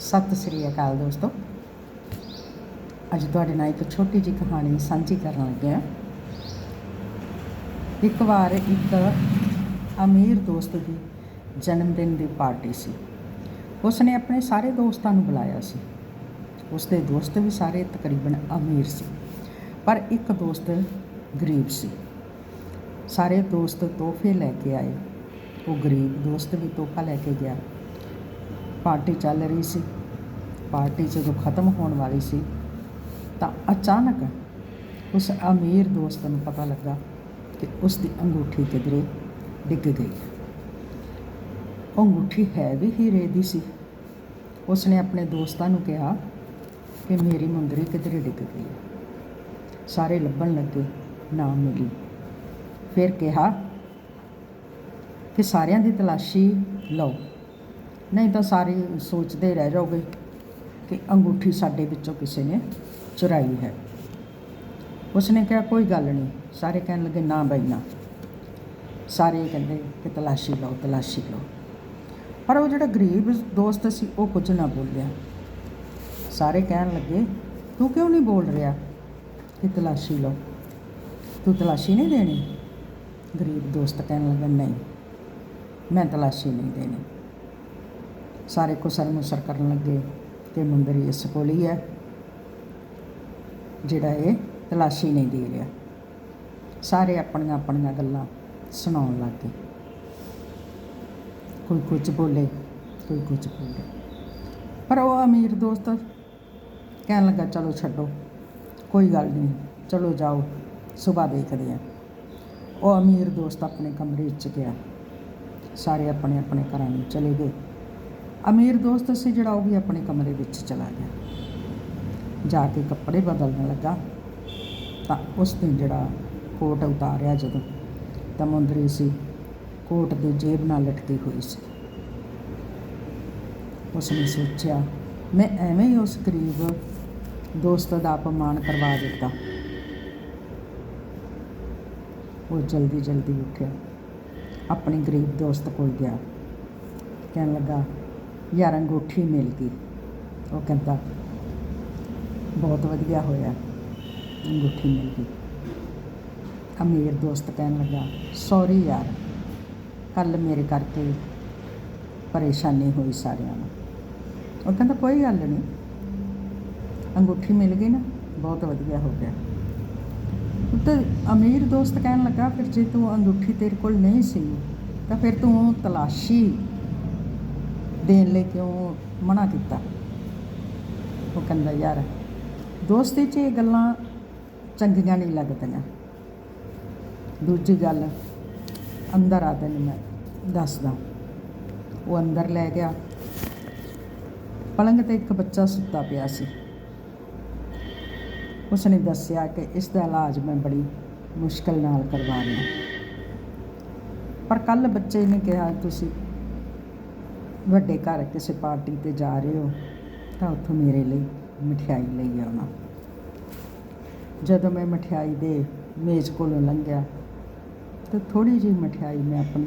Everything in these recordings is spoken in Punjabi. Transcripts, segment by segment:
ਸਤਿ ਸ੍ਰੀ ਅਕਾਲ ਦੋਸਤੋ। ਅੱਜ ਤੁਹਾਡੇ ਨਾਲ ਇੱਕ ਛੋਟੀ ਜਿਹੀ ਕਹਾਣੀ ਸਾਂਝੀ ਕਰਨ ਲੱਗੇ ਹਾਂ। ਇੱਕ ਵਾਰ ਇੱਕ ਅਮੀਰ ਦੋਸਤ ਦੀ ਜਨਮ ਦਿਨ ਦੀ ਪਾਰਟੀ ਸੀ। ਉਸਨੇ ਆਪਣੇ ਸਾਰੇ ਦੋਸਤਾਂ ਨੂੰ ਬੁਲਾਇਆ ਸੀ। ਉਸਦੇ ਦੋਸਤ ਵੀ ਸਾਰੇ ਤਕਰੀਬਨ ਅਮੀਰ ਸੀ, ਪਰ ਇੱਕ ਦੋਸਤ ਗਰੀਬ ਸੀ। ਸਾਰੇ ਦੋਸਤ ਤੋਹਫੇ ਲੈ ਕੇ ਆਏ। ਉਹ ਗਰੀਬ ਦੋਸਤ ਵੀ ਤੋਹਫਾ ਲੈ ਕੇ ਗਿਆ। ਪਾਰਟੀ ਚੱਲ ਰਹੀ ਸੀ। ਪਾਰਟੀ ਜਦੋਂ ਖਤਮ ਹੋਣ ਵਾਲੀ ਸੀ, ਤਾਂ ਅਚਾਨਕ ਉਸ ਅਮੀਰ ਦੋਸਤ ਨੂੰ ਪਤਾ ਲੱਗਾ ਕਿ ਉਸ ਦੀ ਅੰਗੂਠੀ ਕਿਧਰੇ ਡਿੱਗ ਗਈ। ਉਹ ਅੰਗੂਠੀ ਹੈ ਵੀ ਹੀਰੇ ਦੀ ਸੀ। ਉਸਨੇ ਆਪਣੇ ਦੋਸਤਾਂ ਨੂੰ ਕਿਹਾ ਕਿ ਮੇਰੀ ਮੁੰਦਰੀ ਕਿਧਰੇ ਡਿੱਗ ਗਈ। ਸਾਰੇ ਲੱਭਣ ਲੱਗੇ ਨਾ ਮਿਲੀ। ਫਿਰ ਕਿਹਾ ਕਿ ਸਾਰਿਆਂ ਦੀ ਤਲਾਸ਼ੀ ਲਓ। ਨਹੀਂ ਤਾਂ ਸਾਰੇ ਸੋਚਦੇ ਰਹਿ ਜਾਓਗੇ ਕਿ ਅੰਗੂਠੀ ਸਾਡੇ ਵਿੱਚੋਂ ਕਿਸੇ ਨੇ ਚੁਰਾਈ ਹੈ। ਉਸਨੇ ਕਿਹਾ, ਕੋਈ ਗੱਲ ਨਹੀਂ। ਸਾਰੇ ਕਹਿਣ ਲੱਗੇ, ਨਾ ਬਈ, ਨਾ। ਸਾਰੇ ਕਹਿੰਦੇ ਕਿ ਤਲਾਸ਼ੀ ਲਓ ਤਲਾਸ਼ੀ ਲਓ। ਪਰ ਉਹ ਜਿਹੜਾ ਗਰੀਬ ਦੋਸਤ ਸੀ, ਉਹ ਕੁਝ ਨਾ ਬੋਲਿਆ। ਸਾਰੇ ਕਹਿਣ ਲੱਗੇ, ਤੂੰ ਕਿਉਂ ਨਹੀਂ ਬੋਲ ਰਿਹਾ ਕਿ ਤਲਾਸ਼ੀ ਲਓ? ਤੂੰ ਤਲਾਸ਼ੀ ਨਹੀਂ ਦੇਣੀ? ਗਰੀਬ ਦੋਸਤ ਕਹਿਣ ਲੱਗਾ, ਨਹੀਂ, ਮੈਂ ਤਲਾਸ਼ੀ ਨਹੀਂ ਦੇਣੀ। ਸਾਰੇ ਕੁਸਰ ਮੁਸਰ ਕਰਨ ਲੱਗੇ ਕਿ ਮੁੰਦਰੀ ਇਸ ਕੋਲ ਹੀ ਹੈ, ਜਿਹੜਾ ਇਹ ਤਲਾਸ਼ੀ ਨਹੀਂ ਦੇ ਰਿਹਾ। ਸਾਰੇ ਆਪਣੀਆਂ ਆਪਣੀਆਂ ਗੱਲਾਂ ਸੁਣਾਉਣ ਲੱਗ। ਗਏ ਕੋਈ ਕੁਝ ਬੋਲੇ, ਕੋਈ ਕੁਝ ਬੋਲੇ। ਪਰ ਉਹ ਅਮੀਰ ਦੋਸਤ ਕਹਿਣ ਲੱਗਾ, ਚਲੋ ਛੱਡੋ, ਕੋਈ ਗੱਲ ਨਹੀਂ, ਚਲੋ ਜਾਓ ਸਵੇਰ ਦੇਖਦੇ ਹਾਂ। ਉਹ ਅਮੀਰ ਦੋਸਤ ਆਪਣੇ ਕਮਰੇ 'ਚ ਗਿਆ। ਸਾਰੇ ਆਪਣੇ ਆਪਣੇ ਘਰਾਂ ਨੂੰ ਚਲੇ ਗਏ। ਅਮੀਰ ਦੋਸਤ ਸੀ ਜਿਹੜਾ ਉਹ ਵੀ ਆਪਣੇ ਕਮਰੇ ਵਿੱਚ ਚਲਾ ਗਿਆ। ਜਾ ਕੇ ਕੱਪੜੇ ਬਦਲਣ ਲੱਗਾ ਤਾਂ ਉਸ ਦਿਨ ਜਿਹੜਾ ਕੋਟ ਉਤਾਰਿਆ ਜਦੋਂ ਤਾਂ ਮੁੰਦਰੀ ਸੀ ਕੋਟ ਦੀ ਜੇਬ ਨਾਲ ਲਟਕੀ ਹੋਈ ਸੀ। ਉਸਨੇ ਸੋਚਿਆ, ਮੈਂ ਐਵੇਂ ਹੀ ਉਸ ਗਰੀਬ ਦੋਸਤ ਦਾ ਅਪਮਾਨ ਕਰਵਾ ਦਿੱਤਾ। ਉਹ ਜਲਦੀ ਜਲਦੀ ਉੱਠਿਆ। ਆਪਣੇ ਗਰੀਬ ਦੋਸਤ ਕੋਲ ਗਿਆ। ਕਹਿਣ ਲੱਗਾ ਯਾਰ ਅੰਗੂਠੀ ਮਿਲ ਗਈ। ਉਹ ਕਹਿੰਦਾ, ਬਹੁਤ ਵਧੀਆ ਹੋਇਆ, ਅੰਗੂਠੀ ਮਿਲ ਗਈ। ਅਮੀਰ ਦੋਸਤ ਕਹਿਣ ਲੱਗਾ ਸੌਰੀ ਯਾਰ ਕੱਲ ਮੇਰੇ ਕਰਕੇ ਪਰੇਸ਼ਾਨੀ ਹੋਈ ਸਾਰਿਆਂ ਨੂੰ। ਉਹ ਕਹਿੰਦਾ, ਕੋਈ ਗੱਲ ਨਹੀਂ, ਅੰਗੂਠੀ ਮਿਲ ਗਈ ਨਾ, ਬਹੁਤ ਵਧੀਆ ਹੋ ਗਿਆ। ਤੇ ਅਮੀਰ ਦੋਸਤ ਕਹਿਣ ਲੱਗਾ, ਫਿਰ ਜੇ ਤੂੰ ਅੰਗੂਠੀ ਤੇਰੇ ਕੋਲ ਨਹੀਂ ਸੀ, ਤਾਂ ਫਿਰ ਤੂੰ ਤਲਾਸ਼ੀ ਦੇਣ ਲਈ ਕਿਉਂ ਮਨਾ ਕੀਤਾ। ਉਹ ਕਹਿੰਦਾ, ਯਾਰ, ਦੋਸਤੀ 'ਚ ਇਹ ਗੱਲਾਂ ਚੰਗੀਆਂ ਨਹੀਂ ਲੱਗਦੀਆਂ। ਦੂਜੀ ਗੱਲ, ਅੰਦਰ ਆ ਤੈਨੂੰ ਮੈਂ ਦੱਸਦਾ। ਉਹ ਅੰਦਰ ਲੈ ਗਿਆ। ਪਲੰਗ ਤੇ ਇੱਕ ਬੱਚਾ ਸੁੱਤਾ ਪਿਆ ਸੀ। ਉਸਨੇ ਦੱਸਿਆ ਕਿ ਇਸ ਦਾ ਇਲਾਜ ਮੈਂ ਬੜੀ ਮੁਸ਼ਕਲ ਨਾਲ ਕਰਵਾ ਰਿਹਾ ਪਰ ਕੱਲ ਬੱਚੇ ਨੇ ਕਿਹਾ, ਤੁਸੀਂ ਵੱਡੇ ਘਰ ਕਿਸੇ ਪਾਰਟੀ ਤੇ ਜਾ ਰਹੇ ਹੋ, ਤਾਂ ਉੱਥੋਂ ਮੇਰੇ ਲਈ ਮਠਿਆਈ ਲਈ ਆਉਣਾ। ਜਦੋਂ ਮੈਂ ਮਠਿਆਈ ਦੇ ਮੇਜ਼ ਕੋਲੋਂ ਲੰਘਿਆ, ਤਾਂ ਥੋੜੀ ਜਿਹੀ ਮਠਿਆਈ ਮੈਂ ਆਪਣੀ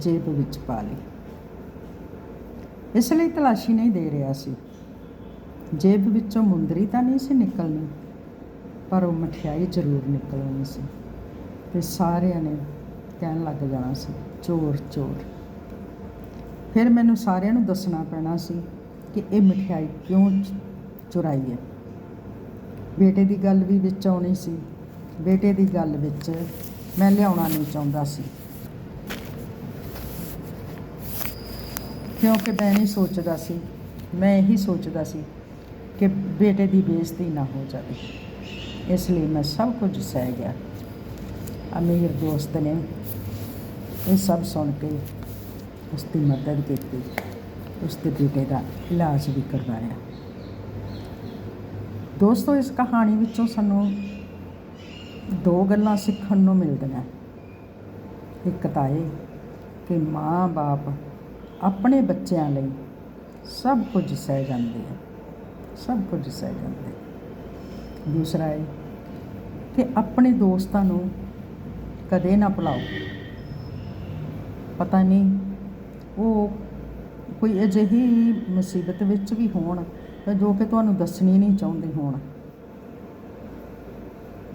ਜੇਬ ਵਿੱਚ ਪਾ ਲਈ। ਇਸ ਲਈ ਤਲਾਸ਼ੀ ਨਹੀਂ ਦੇ ਰਿਹਾ ਸੀ। ਜੇਬ ਵਿੱਚੋਂ ਮੁੰਦਰੀ ਤਾਂ ਨਹੀਂ ਸੀ ਨਿਕਲਣੀ, ਪਰ ਉਹ ਮਠਿਆਈ ਜ਼ਰੂਰ ਨਿਕਲਣੀ ਸੀ ਤੇ ਸਾਰਿਆਂ ਨੇ ਕਹਿਣ ਲੱਗ ਜਾਣਾ ਸੀ, ਚੋਰ ਚੋਰ। ਫਿਰ ਮੈਨੂੰ ਸਾਰਿਆਂ ਨੂੰ ਦੱਸਣਾ ਪੈਣਾ ਸੀ ਕਿ ਇਹ ਮਠਿਆਈ ਕਿਉਂ ਚੁਰਾਈ ਹੈ। ਬੇਟੇ ਦੀ ਗੱਲ ਵੀ ਵਿੱਚ ਆਉਣੀ ਸੀ। ਬੇਟੇ ਦੀ ਗੱਲ ਵਿੱਚ ਮੈਂ ਲਿਆਉਣਾ ਨਹੀਂ ਚਾਹੁੰਦਾ ਸੀ। ਕਿਉਂਕਿ ਮੈਂ ਨਹੀਂ ਸੋਚਦਾ ਸੀ, ਮੈਂ ਇਹੀ ਸੋਚਦਾ ਸੀ ਕਿ ਬੇਟੇ ਦੀ ਬੇਇੱਜ਼ਤੀ ਨਾ ਹੋ ਜਾਵੇ। ਇਸ ਲਈ ਮੈਂ ਸਭ ਕੁਝ ਸਹਿ ਗਿਆ। ਅਮੀਰ ਦੋਸਤ ਨੇ ਇਹ ਸਭ ਸੁਣ ਕੇ ਉਸ ਦੀ ਮਦਦ ਕੀਤੀ। ਉਸ ਦੇ ਬੇਟੇ ਦਾ ਇਲਾਜ ਵੀ ਕਰਵਾਇਆ। ਦੋਸਤੋ, ਇਸ ਕਹਾਣੀ ਵਿੱਚੋਂ ਸਾਨੂੰ ਦੋ ਗੱਲਾਂ ਸਿੱਖਣ ਨੂੰ ਮਿਲਦੀਆਂ। ਇੱਕ ਤਾਂ ਇਹ ਕਿ ਮਾਂ-ਬਾਪ ਆਪਣੇ ਬੱਚਿਆਂ ਲਈ ਸਭ ਕੁਝ ਸਹਿ ਜਾਂਦੇ ਆ। ਸਭ ਕੁਝ ਸਹਿ ਜਾਂਦੇ ਦੂਸਰਾ ਇਹ ਕਿ ਆਪਣੇ ਦੋਸਤਾਂ ਨੂੰ ਕਦੇ ਨਾ ਭੁਲਾਓ। ਪਤਾ ਨਹੀਂ ਉਹ ਕੋਈ ਅਜਿਹੀ ਮੁਸੀਬਤ ਵਿੱਚ ਵੀ ਹੋਣ ਤਾਂ ਜੋ ਕਿ ਤੁਹਾਨੂੰ ਦੱਸਣੀ ਨਹੀਂ ਚਾਹੁੰਦੇ ਹੋਣ।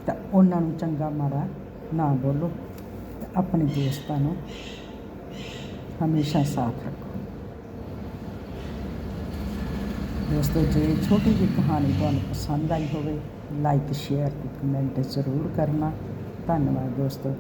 ਤਾਂ ਉਹਨਾਂ ਨੂੰ ਚੰਗਾ ਮਾੜਾ ਨਾ ਬੋਲੋ ਤੇ ਆਪਣੇ ਦੋਸਤਾਂ ਨੂੰ ਹਮੇਸ਼ਾ ਸਾਥ ਰੱਖੋ। ਦੋਸਤੋ, ਜੇ ਛੋਟੀ ਜਿਹੀ ਕਹਾਣੀ ਤੁਹਾਨੂੰ ਪਸੰਦ ਆਈ ਹੋਵੇ ਲਾਈਕ ਸ਼ੇਅਰ ਤੇ ਕਮੈਂਟ ਜ਼ਰੂਰ ਕਰਨਾ। ਧੰਨਵਾਦ ਦੋਸਤੋ।